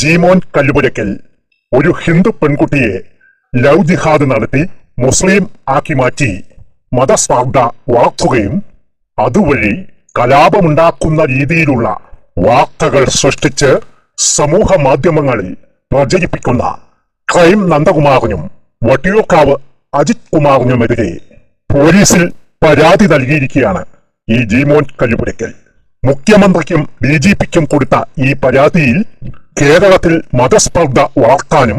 ജീമോൻ കല്ലുപുരയ്ക്കൽ. ഒരു ഹിന്ദു പെൺകുട്ടിയെ ലവ് ജിഹാദ് നടത്തി മുസ്ലിം ആക്കി മാറ്റി മതസ്പർദ്ധ വളർത്തുകയും അതുവഴി കലാപമുണ്ടാക്കുന്ന രീതിയിലുള്ള വാർത്തകൾ സൃഷ്ടിച്ച് സമൂഹ മാധ്യമങ്ങളിൽ പ്രചരിപ്പിക്കുന്ന ക്രൈം നന്ദകുമാറിനും വട്ടിയൂർക്കാവ് അജിത് കുമാറിനുമെതിരെ പോലീസിൽ പരാതി നൽകിയിരിക്കുകയാണ് ഈ ജീമോൻ കല്ലുപുരയ്ക്കൽ. മുഖ്യമന്ത്രിക്കും ഡി ജി പിക്കും കൊടുത്ത ഈ പരാതിയിൽ കേരളത്തിൽ മതസ്പർദ്ധ വളർത്താനും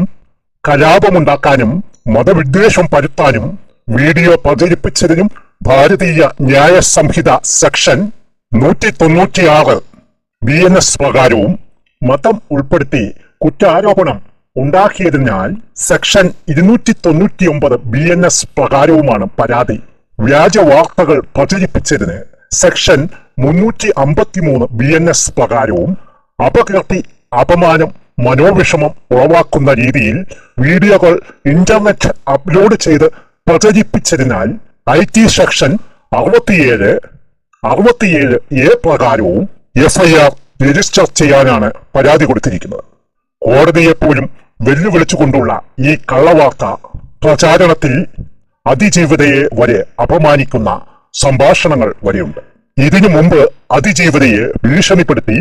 കലാപമുണ്ടാക്കാനും മതവിദ്വേഷം പരത്താനും വീഡിയോ പ്രചരിപ്പിച്ചതിനും ഭാരതീയ ന്യായ സംഹിത സെക്ഷൻ നൂറ്റി തൊണ്ണൂറ്റിയാറ് ബി എൻ എസ് പ്രകാരവും മതം ഉൾപ്പെടുത്തി കുറ്റാരോപണം ഉണ്ടാക്കിയതിനാൽ സെക്ഷൻ ഇരുന്നൂറ്റി തൊണ്ണൂറ്റിയൊമ്പത് ബി എൻ എസ് പ്രകാരവുമാണ് പരാതി. വ്യാജ വാർത്തകൾ പ്രചരിപ്പിച്ചതിന് സെക്ഷൻ മുന്നൂറ്റി അമ്പത്തിമൂന്ന് ബി എൻ എസ് പ്രകാരവും അപകീർത്തി അപമാനം മനോവിഷമം ഉളവാക്കുന്ന രീതിയിൽ വീഡിയോകൾ ഇന്റർനെറ്റ് അപ്ലോഡ് ചെയ്ത് പ്രചരിപ്പിച്ചതിനാൽ ഐ ടി സെക്ഷൻ അറുപത്തിയേഴ് അറുപത്തിയേഴ് എ പ്രകാരവും എഫ് ഐ ആർ രജിസ്റ്റർ ചെയ്യാനാണ് പരാതി കൊടുത്തിരിക്കുന്നത്. കോടതിയെപ്പോലും വെല്ലുവിളിച്ചുകൊണ്ടുള്ള ഈ കള്ളവാർത്ത പ്രചാരണത്തിൽ അതിജീവിതയെ വരെ അപമാനിക്കുന്ന സംഭാഷണങ്ങൾ വരെയുണ്ട്. ഇതിനു മുമ്പ് അതിജീവിതയെ ഭീഷണിപ്പെടുത്തി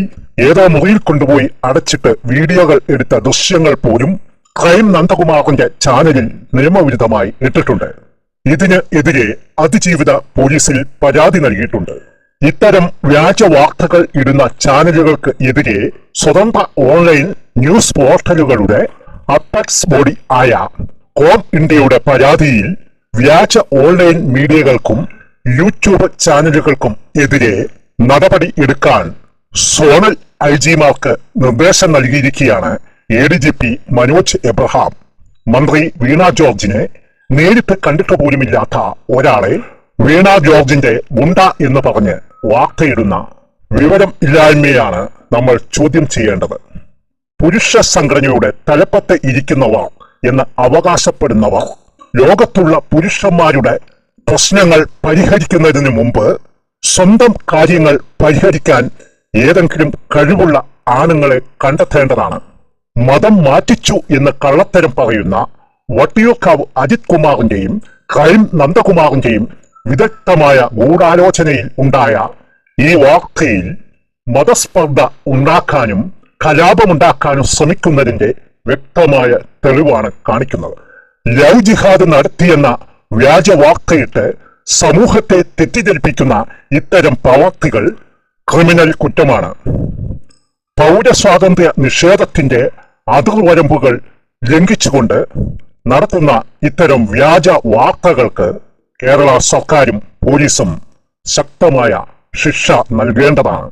ഏതോ മുറിയിൽ കൊണ്ടുപോയി അടച്ചിട്ട് വീഡിയോകൾ എടുത്ത ദൃശ്യങ്ങൾ പോലും ക്രൈം നന്ദകുമാറിന്റെ ചാനലിൽ നിയമവിരുദ്ധമായി ഇട്ടിട്ടുണ്ട്. ഇതിന് എതിരെ അതിജീവിത പോലീസിൽ പരാതി നൽകിയിട്ടുണ്ട്. ഇത്തരം വ്യാജ വാർത്തകൾ ഇടുന്ന ചാനലുകൾക്ക് എതിരെ സ്വതന്ത്ര ഓൺലൈൻ ന്യൂസ് പോർട്ടലുകളുടെ അപ്പക്സ് ബോഡി ആയ കോം ഇന്ത്യയുടെ പരാതിയിൽ വ്യാജ ഓൺലൈൻ മീഡിയകൾക്കും യൂട്യൂബ് ചാനലുകൾക്കും എതിരെ നടപടി എടുക്കാൻ സോണൽ ഐ ജിമാർക്ക് നിർദ്ദേശം നൽകിയിരിക്കുകയാണ്. A D G P Manoj Abraham. മന്ത്രി വീണ ജോർജിനെ നേരിട്ട് കണ്ടിട്ട് പോലുമില്ലാത്ത ഒരാളെ വീണ ജോർജിന്റെ ഗുണ്ട എന്ന് പറഞ്ഞ് വാർത്തയിടുന്ന വിവരം ഇല്ലായ്മയാണ് നമ്മൾ ചോദ്യം ചെയ്യേണ്ടത്. പുരുഷ സംഘടനയുടെ തലപ്പത്ത് ഇരിക്കുന്നവർ എന്ന് അവകാശപ്പെടുന്നവർ ലോകത്തുള്ള പുരുഷന്മാരുടെ പ്രശ്നങ്ങൾ പരിഹരിക്കുന്നതിന് മുമ്പ് സ്വന്തം കാര്യങ്ങൾ പരിഹരിക്കാൻ ഏതെങ്കിലും കഴിവുള്ള ആണുങ്ങളെ കണ്ടെത്തേണ്ടതാണ്. മതം മാറ്റിച്ചു എന്ന് കള്ളത്തരം പറയുന്ന വട്ടിയൂർക്കാവ് അജിത് കുമാറിന്റെയും ക്രൈം നന്ദകുമാറിന്റെയും വിദഗ്ധമായ ഗൂഢാലോചനയിൽ ഉണ്ടായ ഈ വാർത്തയിൽ മതസ്പർദ്ധ ഉണ്ടാക്കാനും കലാപമുണ്ടാക്കാനും ശ്രമിക്കുന്നതിന്റെ വ്യക്തമായ തെളിവാണ് കാണിക്കുന്നത്. ലവ് ജിഹാദ് നടത്തിയെന്ന വ്യാജ വാർത്തയിട്ട് സമൂഹത്തെ തെറ്റിദ്ധരിപ്പിക്കുന്ന ഇത്തരം പ്രവർത്തികൾ ക്രിമിനൽ കുറ്റമാണ്. പൗരസ്വാതന്ത്ര്യ നിഷേധത്തിന്റെ അതിർവരമ്പുകൾ ലംഘിച്ചുകൊണ്ട് നടത്തുന്ന ഇത്തരം വ്യാജ വാർത്തകൾക്ക് കേരള സർക്കാരും പോലീസും ശക്തമായ ശിക്ഷ നൽകേണ്ടതാണ്.